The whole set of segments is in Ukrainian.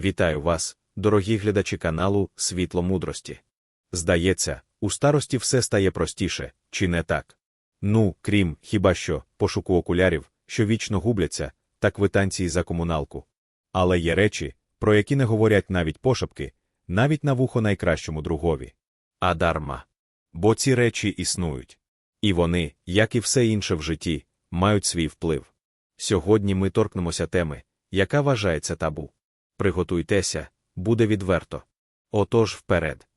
Вітаю вас, дорогі глядачі каналу Світло мудрості. Здається, у старості все стає простіше, чи не так? Ну, крім, хіба що, пошуку окулярів, що вічно губляться, та квитанції за комуналку. Але є речі, про які не говорять навіть пошепки, навіть на вухо найкращому другові. А дарма. Бо ці речі існують. І вони, як і все інше в житті, мають свій вплив. Сьогодні ми торкнемося теми, яка вважається табу. Приготуйтеся, буде відверто. Отож вперед.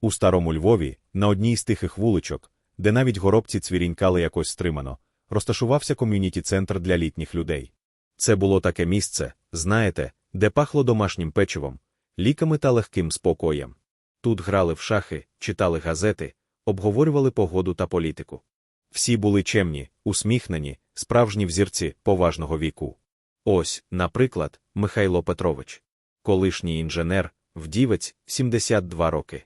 У старому Львові, на одній з тихих вуличок, де навіть горобці цвірінькали якось стримано, розташувався ком'юніті-центр для літніх людей. Це було таке місце, знаєте, де пахло домашнім печивом, ліками та легким спокоєм. Тут грали в шахи, читали газети, обговорювали погоду та політику. Всі були чемні, усміхнені, справжні взірці поважного віку. Ось, наприклад, Михайло Петрович, колишній інженер, вдівець, 72 роки.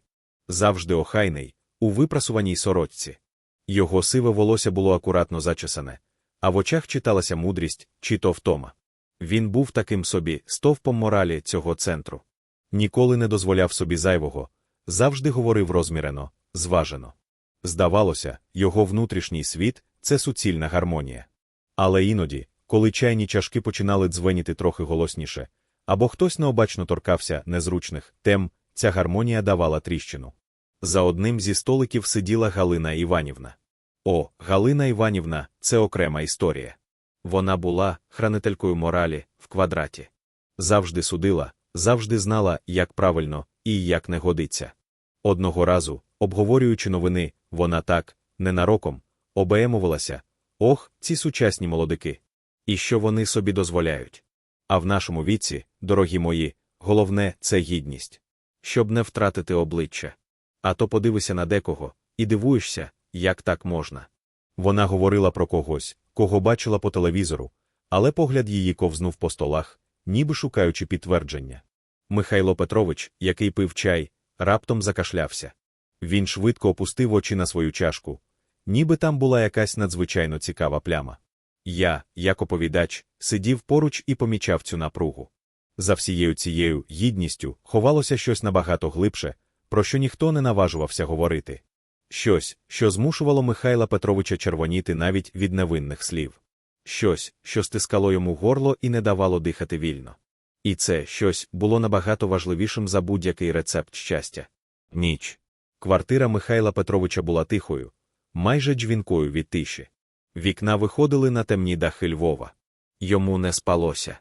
Завжди охайний, у випрасуваній сорочці. Його сиве волосся було акуратно зачесане, а в очах читалася мудрість, чи то втома. Він був таким собі стовпом моралі цього центру. Ніколи не дозволяв собі зайвого, завжди говорив розмірено, зважено. Здавалося, його внутрішній світ це суцільна гармонія. Але іноді, коли чайні чашки починали дзвеніти трохи голосніше, або хтось необачно торкався незручних тем, ця гармонія давала тріщину. За одним зі столиків сиділа Галина Іванівна. О, Галина Іванівна це окрема історія. Вона була хранителькою моралі в квадраті. Завжди судила, завжди знала, як правильно і як не годиться. Одного разу, обговорюючи новини, вона так, ненароком, обеємувалася ох, ці сучасні молодики. І що вони собі дозволяють. А в нашому віці, дорогі мої, головне це гідність. Щоб не втратити обличчя. А то подивися на декого, і дивуєшся, як так можна. Вона говорила про когось, кого бачила по телевізору, але погляд її ковзнув по столах, ніби шукаючи підтвердження. Михайло Петрович, який пив чай, раптом закашлявся. Він швидко опустив очі на свою чашку, ніби там була якась надзвичайно цікава пляма. Я, як оповідач, сидів поруч і помічав цю напругу. За всією цією гідністю ховалося щось набагато глибше, про що ніхто не наважувався говорити. Щось, що змушувало Михайла Петровича червоніти навіть від невинних слів. Щось, що стискало йому горло і не давало дихати вільно. І це щось було набагато важливішим за будь-який рецепт щастя. Ніч. Квартира Михайла Петровича була тихою, майже дзвінкою від тиші. Вікна виходили на темні дахи Львова. Йому не спалося.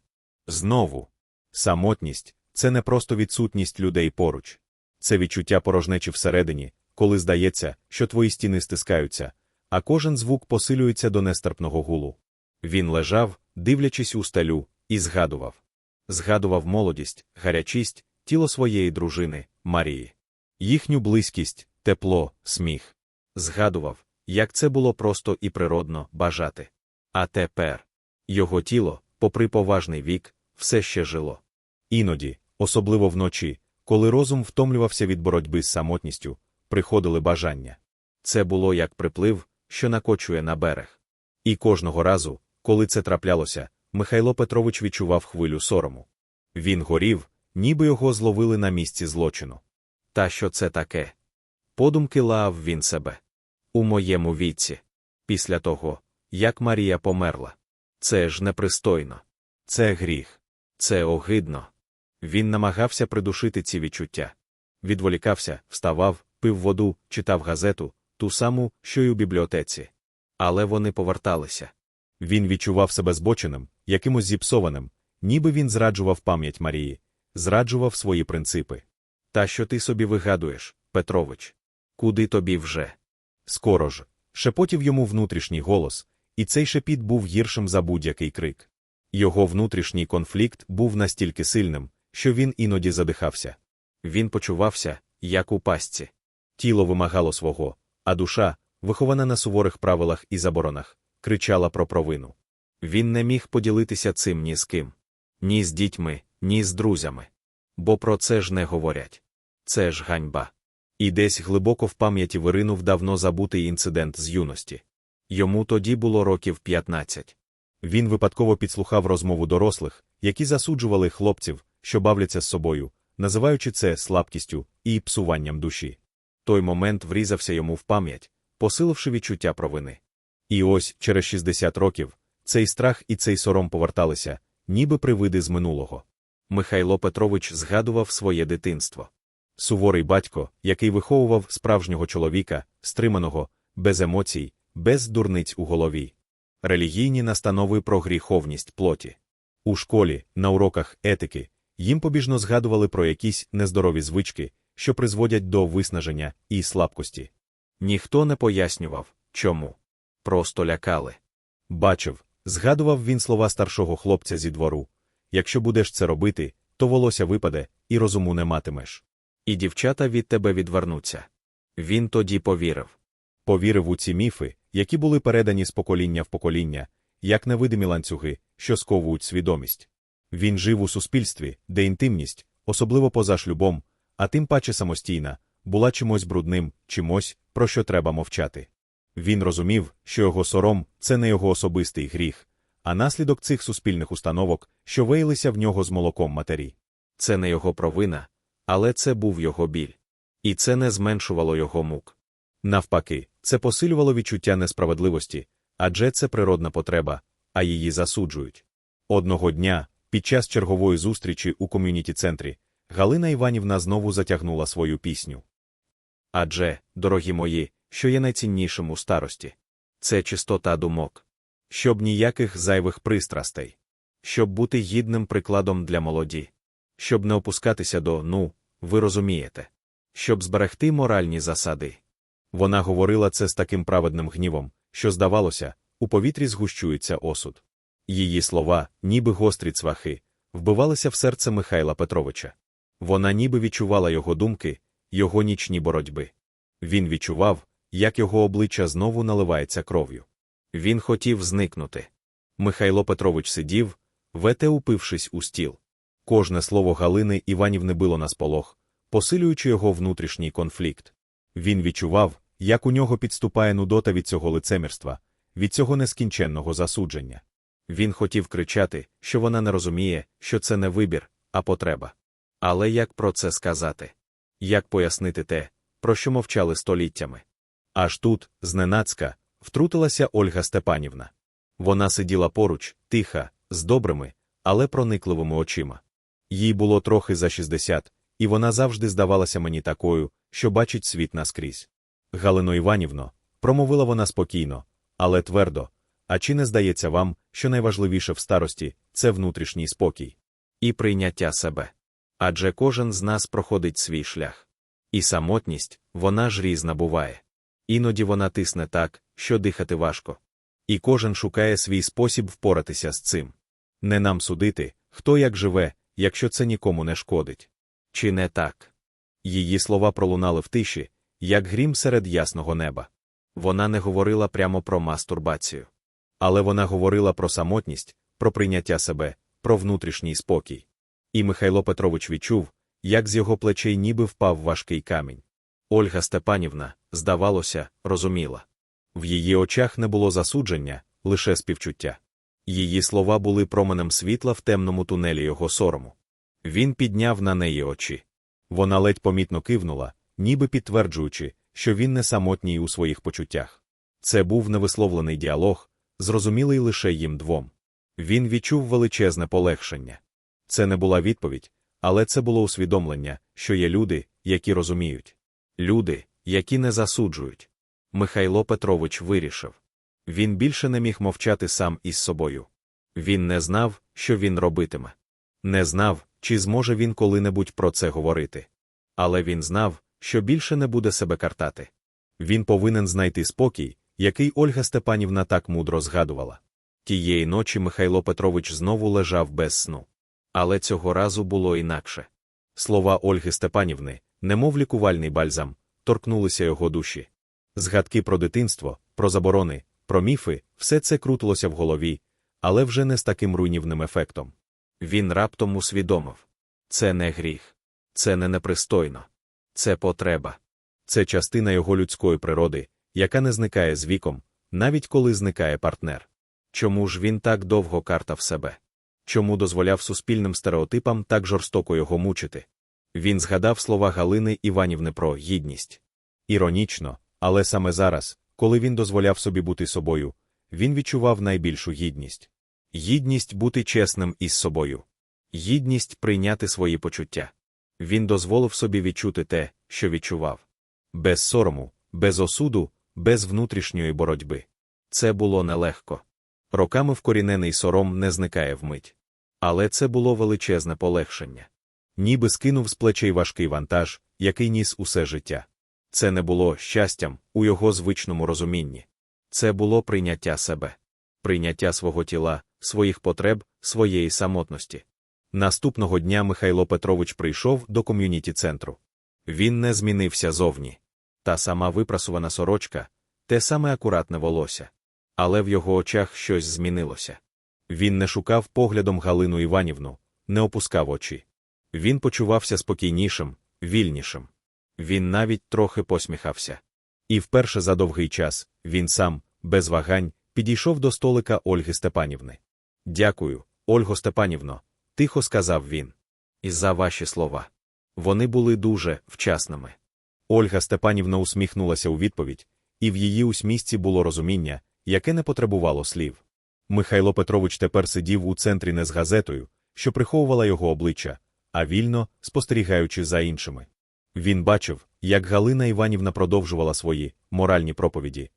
Знову. Самотність це не просто відсутність людей поруч, це відчуття порожнечі всередині, коли здається, що твої стіни стискаються, а кожен звук посилюється до нестерпного гулу. Він лежав, дивлячись у стелю, і згадував. Згадував молодість, гарячість, тіло своєї дружини, Марії, їхню близькість, тепло, сміх. Згадував, як це було просто і природно бажати. А тепер його тіло, попри поважний вік, все ще жило. Іноді, особливо вночі, коли розум втомлювався від боротьби з самотністю, приходили бажання. Це було як приплив, що накочує на берег. І кожного разу, коли це траплялося, Михайло Петрович відчував хвилю сорому. Він горів, ніби його зловили на місці злочину. Та що це таке? Подумки лав він себе. У моєму віці. Після того, як Марія померла. Це ж непристойно. Це гріх. Це огидно. Він намагався придушити ці відчуття. Відволікався, вставав, пив воду, читав газету, ту саму, що й у бібліотеці. Але вони поверталися. Він відчував себе збоченим, якимось зіпсованим, ніби він зраджував пам'ять Марії, зраджував свої принципи. Та що ти собі вигадуєш, Петрович? Куди тобі вже? Скоро ж, шепотів йому внутрішній голос, і цей шепіт був гіршим за будь-який крик. Його внутрішній конфлікт був настільки сильним, що він іноді задихався. Він почувався, як у пастці. Тіло вимагало свого, а душа, вихована на суворих правилах і заборонах, кричала про провину. Він не міг поділитися цим ні з ким, ні з дітьми, ні з друзями. Бо про це ж не говорять. Це ж ганьба. І десь глибоко в пам'яті виринув давно забутий інцидент з юності. Йому тоді було років 15. Він випадково підслухав розмову дорослих, які засуджували хлопців, що бавляться з собою, називаючи це слабкістю і псуванням душі. Той момент врізався йому в пам'ять, посиливши відчуття провини. І ось через 60 років цей страх і цей сором поверталися, ніби привиди з минулого. Михайло Петрович згадував своє дитинство. Суворий батько, який виховував справжнього чоловіка, стриманого, без емоцій, без дурниць у голові. Релігійні настанови про гріховність плоті. У школі, на уроках етики, їм побіжно згадували про якісь нездорові звички, що призводять до виснаження і слабкості. Ніхто не пояснював, чому. Просто лякали. Бачив, згадував він слова старшого хлопця зі двору якщо будеш це робити, то волосся випаде, і розуму не матимеш. І дівчата від тебе відвернуться. Він тоді повірив. Повірив у ці міфи, які були передані з покоління в покоління, як невидимі ланцюги, що сковують свідомість. Він жив у суспільстві, де інтимність, особливо поза шлюбом, а тим паче самостійна, була чимось брудним, чимось, про що треба мовчати. Він розумів, що його сором це не його особистий гріх, а наслідок цих суспільних установок, що виїлися в нього з молоком матері. Це не його провина, але це був його біль. І це не зменшувало його мук. Навпаки, це посилювало відчуття несправедливості, адже це природна потреба, а її засуджують. Одного дня, під час чергової зустрічі у ком'юніті центрі, Галина Іванівна знову затягнула свою пісню. Адже, дорогі мої, що є найціннішим у старості, це чистота думок, щоб ніяких зайвих пристрастей, щоб бути гідним прикладом для молоді, щоб не опускатися до ну, ви розумієте, щоб зберегти моральні засади. Вона говорила це з таким праведним гнівом, що, здавалося, у повітрі згущується осуд. Її слова, ніби гострі цвахи, вбивалися в серце Михайла Петровича. Вона ніби відчувала його думки, його нічні боротьби. Він відчував, як його обличчя знову наливається кров'ю. Він хотів зникнути. Михайло Петрович сидів, вете упившись у стіл. Кожне слово Галини Іванівни било на сполох, посилюючи його внутрішній конфлікт. Він відчував, як у нього підступає нудота від цього лицемірства, від цього нескінченного засудження. Він хотів кричати, що вона не розуміє, що це не вибір, а потреба. Але як про це сказати? Як пояснити те, про що мовчали століттями? Аж тут, зненацька, втрутилася Ольга Степанівна. Вона сиділа поруч, тиха, з добрими, але проникливими очима. Їй було трохи за 60, і вона завжди здавалася мені такою, що бачить світ наскрізь. Галино Іванівно, промовила вона спокійно, але твердо. А чи не здається вам, що найважливіше в старості це внутрішній спокій і прийняття себе? Адже кожен з нас проходить свій шлях. І самотність, вона ж різна буває. Іноді вона тисне так, що дихати важко. І кожен шукає свій спосіб впоратися з цим. Не нам судити, хто як живе, якщо це нікому не шкодить. Чи не так? Її слова пролунали в тиші, як грім серед ясного неба. Вона не говорила прямо про мастурбацію. Але вона говорила про самотність, про прийняття себе, про внутрішній спокій. І Михайло Петрович відчув, як з його плечей ніби впав важкий камінь. Ольга Степанівна, здавалося, розуміла. В її очах не було засудження, лише співчуття. Її слова були променем світла в темному тунелі його сорому. Він підняв на неї очі. Вона ледь помітно кивнула, ніби підтверджуючи, що він не самотній у своїх почуттях. Це був невисловлений діалог, зрозумілий лише їм двом. Він відчув величезне полегшення. Це не була відповідь, але це було усвідомлення, що є люди, які розуміють. Люди, які не засуджують. Михайло Петрович вирішив. Він більше не міг мовчати сам із собою. Він не знав, що він робитиме. Не знав, чи зможе він коли-небудь про це говорити. Але він знав, що більше не буде себе картати. Він повинен знайти спокій, який Ольга Степанівна так мудро згадувала. Тієї ночі Михайло Петрович знову лежав без сну. Але цього разу було інакше. Слова Ольги Степанівни, немов лікувальний бальзам, торкнулися його душі. Згадки про дитинство, про заборони, про міфи, все це крутилося в голові, але вже не з таким руйнівним ефектом. Він раптом усвідомив це не гріх, це не непристойно, це потреба, це частина його людської природи, яка не зникає з віком, навіть коли зникає партнер. Чому ж він так довго картав себе? чому дозволяв суспільним стереотипам так жорстоко його мучити. Він згадав слова Галини Іванівни про гідність. Іронічно, але саме зараз, коли він дозволяв собі бути собою, він відчував найбільшу гідність. Гідність бути чесним із собою. Гідність прийняти свої почуття. Він дозволив собі відчути те, що відчував. Без сорому, без осуду, без внутрішньої боротьби. Це було нелегко. Роками вкорінений сором не зникає вмить. Але це було величезне полегшення. Ніби скинув з плечей важкий вантаж, який ніс усе життя. Це не було щастям у його звичному розумінні. Це було прийняття себе, прийняття свого тіла, своїх потреб, своєї самотності. Наступного дня Михайло Петрович прийшов до ком'юніті центру. Він не змінився зовні. Та сама випрасувана сорочка, те саме акуратне волосся. Але в його очах щось змінилося. Він не шукав поглядом Галину Іванівну, не опускав очі. Він почувався спокійнішим, вільнішим. Він навіть трохи посміхався. І вперше за довгий час він сам, без вагань, підійшов до столика Ольги Степанівни. Дякую, Ольго Степанівно, тихо сказав він. І за ваші слова. Вони були дуже вчасними. Ольга Степанівна усміхнулася у відповідь, і в її усмісці було розуміння, яке не потребувало слів. Михайло Петрович тепер сидів у центрі не з газетою, що приховувала його обличчя, а вільно спостерігаючи за іншими. Він бачив, як Галина Іванівна продовжувала свої моральні проповіді,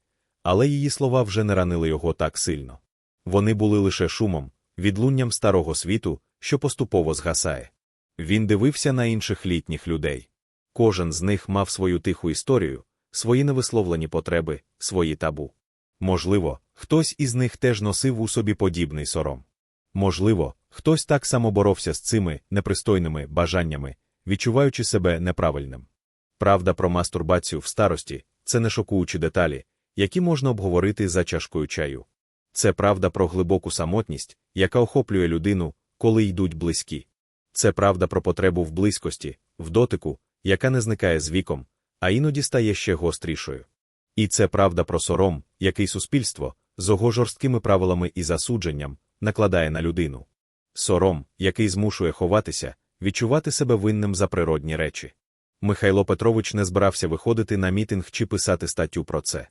але її слова вже не ранили його так сильно. Вони були лише шумом, відлунням старого світу, що поступово згасає. Він дивився на інших літніх людей. Кожен з них мав свою тиху історію, свої невисловлені потреби, свої табу. Можливо, хтось із них теж носив у собі подібний сором. Можливо, хтось так само боровся з цими непристойними бажаннями, відчуваючи себе неправильним. Правда про мастурбацію в старості це не шокуючі деталі, які можна обговорити за чашкою чаю. Це правда про глибоку самотність, яка охоплює людину, коли йдуть близькі. Це правда про потребу в близькості, в дотику, яка не зникає з віком, а іноді стає ще гострішою. І це правда про сором, який суспільство, з його жорсткими правилами і засудженням, накладає на людину. Сором, який змушує ховатися, відчувати себе винним за природні речі. Михайло Петрович не збирався виходити на мітинг чи писати статтю про це.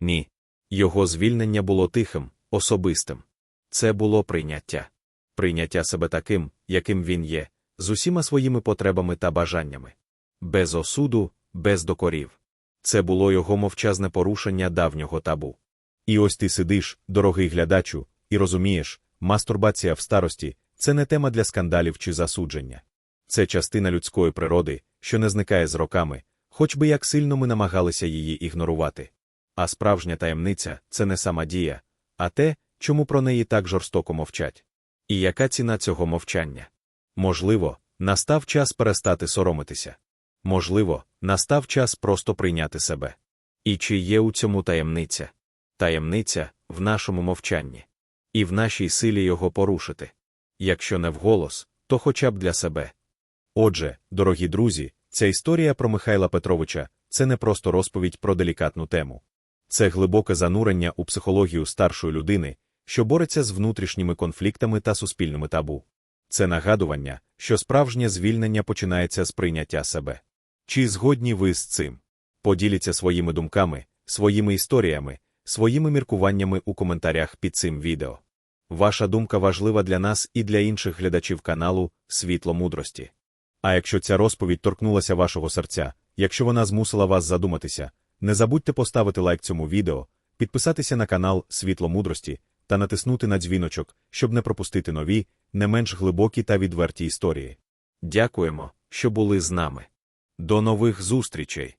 Ні. Його звільнення було тихим, особистим. Це було прийняття. Прийняття себе таким, яким він є, з усіма своїми потребами та бажаннями. Без осуду, без докорів. Це було його мовчазне порушення давнього табу. І ось ти сидиш, дорогий глядачу, і розумієш, мастурбація в старості це не тема для скандалів чи засудження. Це частина людської природи, що не зникає з роками, хоч би як сильно ми намагалися її ігнорувати. А справжня таємниця це не сама дія, а те, чому про неї так жорстоко мовчать. І яка ціна цього мовчання? Можливо, настав час перестати соромитися. Можливо, настав час просто прийняти себе. І чи є у цьому таємниця? Таємниця в нашому мовчанні, і в нашій силі його порушити. Якщо не вголос, то хоча б для себе. Отже, дорогі друзі, ця історія про Михайла Петровича це не просто розповідь про делікатну тему. Це глибоке занурення у психологію старшої людини, що бореться з внутрішніми конфліктами та суспільними табу. Це нагадування, що справжнє звільнення починається з прийняття себе. Чи згодні ви з цим? Поділіться своїми думками, своїми історіями, своїми міркуваннями у коментарях під цим відео. Ваша думка важлива для нас і для інших глядачів каналу Світло мудрості. А якщо ця розповідь торкнулася вашого серця, якщо вона змусила вас задуматися, не забудьте поставити лайк цьому відео, підписатися на канал Світло мудрості та натиснути на дзвіночок, щоб не пропустити нові, не менш глибокі та відверті історії. Дякуємо, що були з нами. До нових зустрічей!